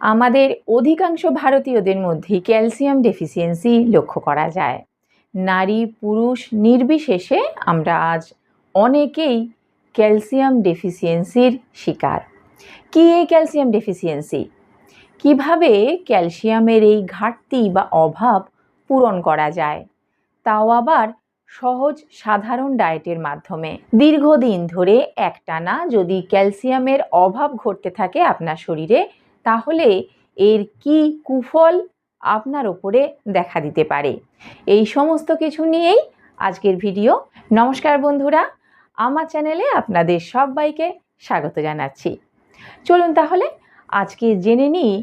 আমাদের অধিকাংশ ভারতীয়দের মধ্যে ক্যালসিয়াম ডেফিসিয়েন্সি লক্ষ্য করা যায়। নারী, পুরুষ নির্বিশেষে আমরা আজ অনেকেই ক্যালসিয়াম ডেফিসিয়েন্সির শিকার। কী এই ক্যালসিয়াম ডেফিসিয়েন্সি? কীভাবে ক্যালসিয়ামের এই ঘাটতি বা অভাব পূরণ করা যায়, তাও আবার সহজ সাধারণ ডায়েটের মাধ্যমে? দীর্ঘদিন ধরে একটানা যদি ক্যালসিয়ামের অভাব ঘটতে থাকে আপনার শরীরে তাহলে এর কি কুফল আপনার ওপরে দেখা দিতে পারে? এই সমস্ত কিছু নিয়েই আজকের ভিডিও। নমস্কার বন্ধুরা, আমার চ্যানেলে আপনাদের সবাইকে স্বাগত জানাচ্ছি। চলুন তাহলে আজকে জেনে নিই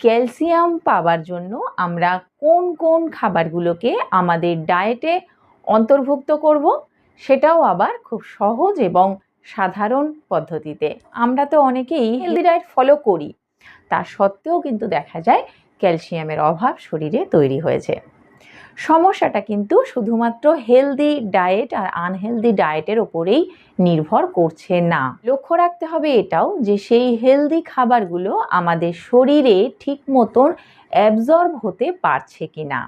ক্যালসিয়াম পাওয়ার জন্য আমরা কোন কোন খাবারগুলোকে আমাদের ডায়েটে অন্তর্ভুক্ত করব, সেটাও আবার খুব সহজ এবং সাধারণ পদ্ধতিতে। আমরা তো অনেকেই হেলদি ডায়েট ফলো করি তা সত্ত্বেও কিন্তু দেখা যায় ক্যালসিয়ামের অভাব শরীরে তৈরি হয়েছে। সমস্যাটা কিন্তু শুধুমাত্র হেলদি ডায়েট আর আনহেলদি ডায়েটের ওপরেই নির্ভর করছে না। লক্ষ্য রাখতে হবে এটাও যে সেই হেলদি খাবারগুলো আমাদের শরীরে ঠিক মতন অ্যাবজর্ব হতে পারছে কি না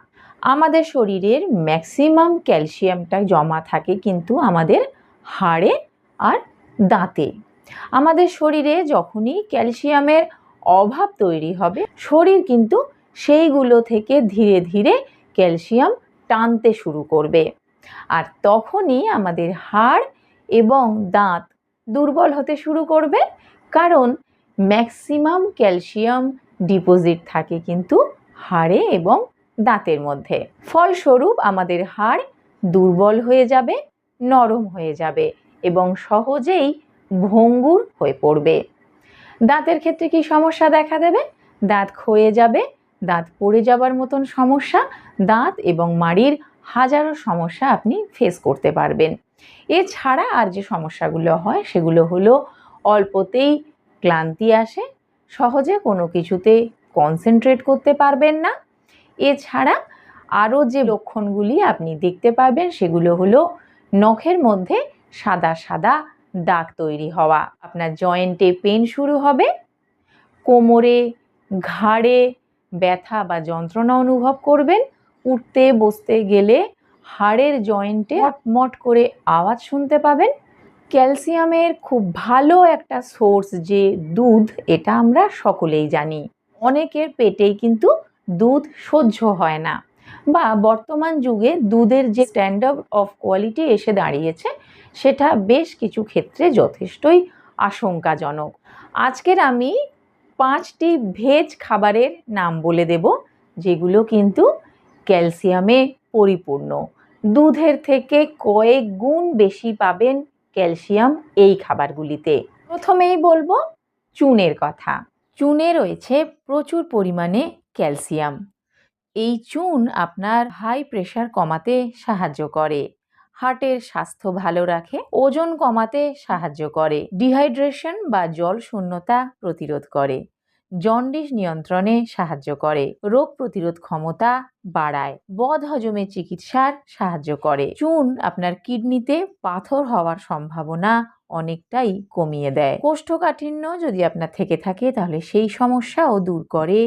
আমাদের শরীরের ম্যাক্সিমাম ক্যালসিয়ামটা জমা থাকে কিন্তু আমাদের হাড়ে আর দাঁতে। আমাদের শরীরে যখনই ক্যালসিয়ামের অভাব তৈরি হবে। শরীর কিন্তু সেইগুলো থেকে ধীরে ধীরে ক্যালসিয়াম টানতে শুরু করবে। আর তখনই আমাদের হাড় এবং দাঁত দুর্বল হতে শুরু করবে। কারণ ম্যাক্সিমাম ক্যালসিয়াম ডিপোজিট থাকে কিন্তু হাড়ে এবং দাঁতের মধ্যে। ফলস্বরূপ আমাদের হাড় দুর্বল হয়ে যাবে, নরম হয়ে যাবে এবং সহজেই ভঙ্গুর হয়ে পড়বে। দাঁতের ক্ষেত্রে কি সমস্যা দেখা দেবে? দাঁত ক্ষয়ে যাবে, দাঁত পড়ে যাবার মতন সমস্যা, দাঁত এবং মাড়ির হাজারো সমস্যা আপনি ফেস করতে পারবেন। এছাড়া আর যে সমস্যাগুলো হয়, সেগুলো হলো অল্পতেই ক্লান্তি আসে, সহজে কোনো কিছুতে কনসেন্ট্রেট করতে পারবেন না। এছাড়া আরও যে লক্ষণগুলি আপনি দেখতে পাবেন, সেগুলো হলো নখের মধ্যে সাদা সাদা দাগ তৈরি হওয়া। আপনার জয়েন্টে পেন শুরু হবে কোমরে ঘাড়ে ব্যথা বা যন্ত্রণা অনুভব করবেন উঠতে বসতে গেলে হাড়ের জয়েন্টে মট করে আওয়াজ শুনতে পাবেন। ক্যালসিয়ামের খুব ভালো একটা সোর্স যে দুধ এটা আমরা সকলেই জানি। অনেকের পেটেই কিন্তু দুধ সহ্য হয় না। বা বর্তমান যুগে দুধের যে স্ট্যান্ডার্ড অফ কোয়ালিটি এসে দাঁড়িয়েছে, সেটা বেশ কিছু ক্ষেত্রে যথেষ্টই আশঙ্কাজনক। আজকের আমি পাঁচটি ভেজ খাবারের নাম বলে দেব, যেগুলো কিন্তু ক্যালসিয়ামে পরিপূর্ণ। দুধের থেকে কয়েক গুণ বেশি পাবেন ক্যালসিয়াম এই খাবারগুলিতে। প্রথমেই বলব, চুনের কথা। চুনে রয়েছে প্রচুর পরিমাণে ক্যালসিয়াম। এই চুন আপনার হাই প্রেশার কমাতে সাহায্য করে। হার্টের স্বাস্থ্য ভালো রাখে, ওজন কমাতে সাহায্য করে। ডিহাইড্রেশন বা জল শূন্যতা প্রতিরোধ করে। জন্ডিস নিয়ন্ত্রণে সাহায্য করে। রোগ প্রতিরোধ ক্ষমতা বাড়ায়। বদ হজমের চিকিৎসার সাহায্য করে। চুন আপনার কিডনিতে পাথর হওয়ার সম্ভাবনা অনেকটাই কমিয়ে দেয়। কোষ্ঠকাঠিন্য যদি আপনার থেকে থাকে, তাহলে সেই সমস্যাও দূর করে।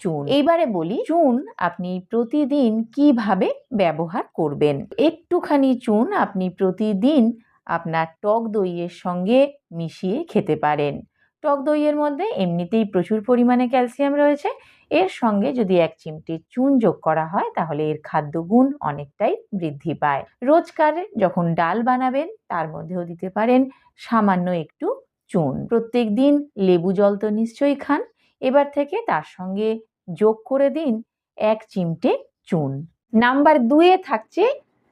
চুন এইবারে বলি চুন আপনি প্রতিদিন কীভাবে ব্যবহার করবেন? একটুখানি চুন আপনি প্রতিদিন আপনার টক দইয়ের সঙ্গে মিশিয়ে খেতে পারেন। টক দইয়ের মধ্যে এমনিতেই প্রচুর পরিমাণে ক্যালসিয়াম রয়েছে। এর সঙ্গে যদি এক চিমটি চুন যোগ করা হয়, তাহলে এর খাদ্যগুণ অনেকটাই বৃদ্ধি পায়। রোজকার যখন ডাল বানাবেন, তার মধ্যেও দিতে পারেন সামান্য একটু চুন। প্রত্যেক দিন লেবু জল তো নিশ্চয়ই খান। এবার থেকে তার সঙ্গে যোগ করে দিন এক চিমটে চুন। নাম্বার দুয়ে থাকছে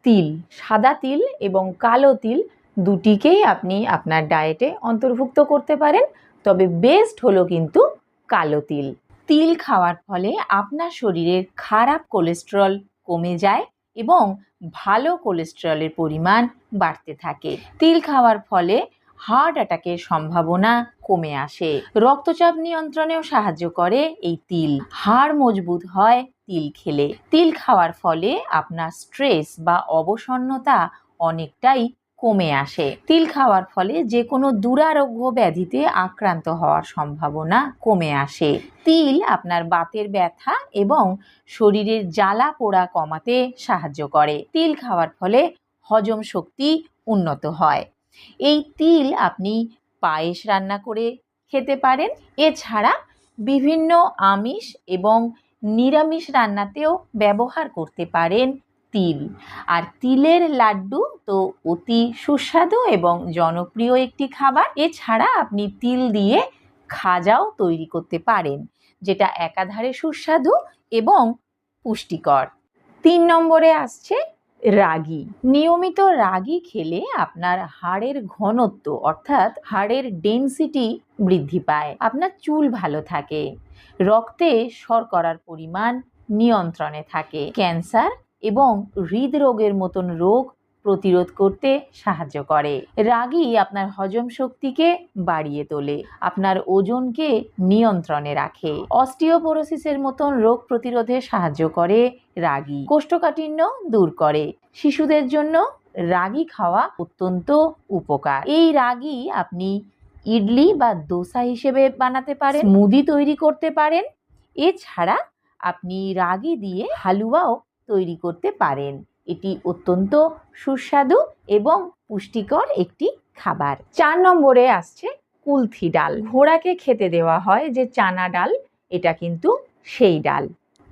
তিল, সাদা তিল এবং কালো তিল দুটিকেই আপনি আপনার ডায়েটে অন্তর্ভুক্ত করতে পারেন, তবে বেস্ট হলো কিন্তু কালো তিল। তিল খাওয়ার ফলে আপনার শরীরের খারাপ কোলেস্টেরল কমে যায় এবং ভালো কোলেস্টেরলের পরিমাণ বাড়তে থাকে। তিল খাওয়ার ফলে হার্ট অ্যাটাকের সম্ভাবনা কমে আসে। রক্তচাপ নিয়ন্ত্রণেও সাহায্য করে এই তিল। হাড় মজবুত হয় তিল খেলে। তিল খাওয়ার ফলে আপনার স্ট্রেস বা অবসন্নতা অনেকটাই কমে আসে। তিল খাওয়ার ফলে যে কোনো দুরারোগ্য ব্যাধিতে আক্রান্ত হওয়ার সম্ভাবনা কমে আসে। তিল আপনার বাতের ব্যথা এবং শরীরের জ্বালা পোড়া কমাতে সাহায্য করে। তিল খাওয়ার ফলে হজম শক্তি উন্নত হয়। এই তিল আপনি পায়েস রান্না করে খেতে পারেন। এছাড়া বিভিন্ন আমিষ এবং নিরামিষ রান্নাতেও ব্যবহার করতে পারেন তিল। আর তিলের লাড্ডু তো অতি সুস্বাদু এবং জনপ্রিয় একটি খাবার। এছাড়া আপনি তিল দিয়ে খাজাও তৈরি করতে পারেন, যেটা একাধারে সুস্বাদু এবং পুষ্টিকর। তিন নম্বরে আসছে রাগি। নিয়মিত রাগি খেলে আপনার হাড়ের ঘনত্ব, অর্থাৎ হাড়ের ডেন্সিটি বৃদ্ধি পায়। আপনার চুল ভালো থাকে। রক্তে শর্করার পরিমাণ নিয়ন্ত্রণে থাকে। ক্যান্সার এবং হৃদরোগের মতন রোগ প্রতিরোধ করতে সাহায্য করে। রাগি আপনার হজম শক্তিকে বাড়িয়ে তোলে, আপনার ওজনকে নিয়ন্ত্রণে রাখে। অস্টিওপোরোসিসের মতন রোগ প্রতিরোধে সাহায্য করে রাগি কোষ্ঠকাঠিন্য দূর করে। শিশুদের জন্য রাগি খাওয়া অত্যন্ত উপকার। এই রাগি আপনি ইডলি বা দোসা হিসেবে বানাতে পারেন মুদি তৈরি করতে পারেন। এছাড়া আপনি রাগি দিয়ে হালুয়াও তৈরি করতে পারেন। এটি অত্যন্ত সুস্বাদু এবং পুষ্টিকর একটি খাবার। চার নম্বরে আসছে কুলথি ডাল। ঘোড়াকে খেতে দেওয়া হয় যে চানা ডাল, এটা কিন্তু সেই ডাল।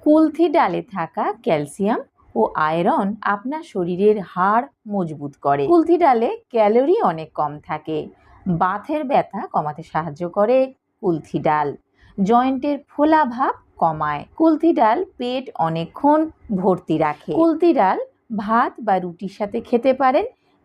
কুলথি ডালে থাকা ক্যালসিয়াম ও আয়রন আপনার শরীরের হাড় মজবুত করে। কুলথি ডালে ক্যালোরি অনেক কম থাকে। বাথের ব্যথা কমাতে সাহায্য করে কুলথি ডাল। জয়েন্টের ফোলা ভাব কমায়। কুলথি ডাল পেট অনেকক্ষণ ভর্তি রাখে। কুলথি ডাল ভাত বা রুটির সাথে খেতে পারেন।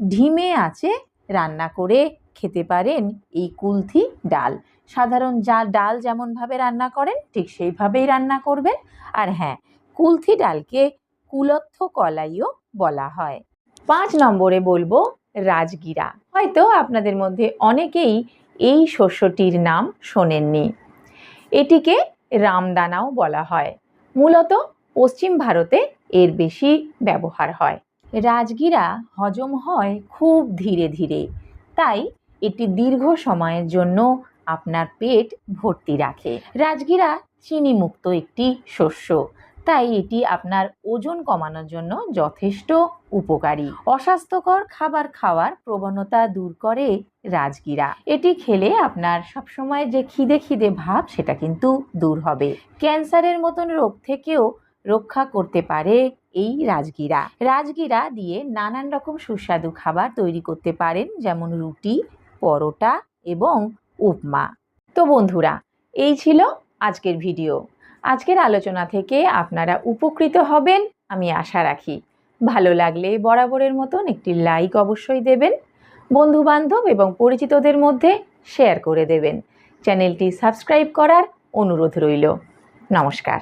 ঢিমে আছে রান্না করে খেতে পারেন এই কুলথি ডাল। সাধারণ যা ডাল যেমনভাবে রান্না করেন, ঠিক সেইভাবেই রান্না করবেন। আর হ্যাঁ কুলথি ডালকে কুলত্থ কলাইও বলা হয়। পাঁচ নম্বরে বলব রাজগিরা। হয়তো আপনাদের মধ্যে অনেকেই এই শস্যটির নাম শোনেননি। এটিকে রামদানাও বলা হয়। মূলত পশ্চিম ভারতে এর বেশি ব্যবহার হয়। রাজগীরা হজম হয় খুব ধীরে ধীরে। তাই এটি দীর্ঘ সময়ের জন্য আপনার পেট ভর্তি রাখে। রাজগীরা চিনিমুক্ত একটি শস্য। তাই এটি আপনার ওজন কমানোর জন্য যথেষ্ট উপকারী। অস্বাস্থ্যকর খাবার খাওয়ার প্রবণতা দূর করে রাজগীরা। এটি খেলে আপনার সবসময় যে খিদে খিদে ভাব, সেটা কিন্তু দূর হবে। ক্যান্সারের মতন রোগ থেকেও রক্ষা করতে পারে এই রাজগীরা। রাজগীরা দিয়ে নানান রকম সুস্বাদু খাবার তৈরি করতে পারেন, যেমন রুটি, পরোটা এবং উপমা। তো বন্ধুরা, এই ছিল আজকের ভিডিও। আজকের আলোচনা থেকে আপনারা উপকৃত হবেন, আমি আশা রাখি। ভালো লাগলে বরাবরের মতন একটি লাইক অবশ্যই দেবেন বন্ধু বান্ধব এবং পরিচিতদের মধ্যে শেয়ার করে দেবেন। চ্যানেলটি সাবস্ক্রাইব করার অনুরোধ রইল। নমস্কার।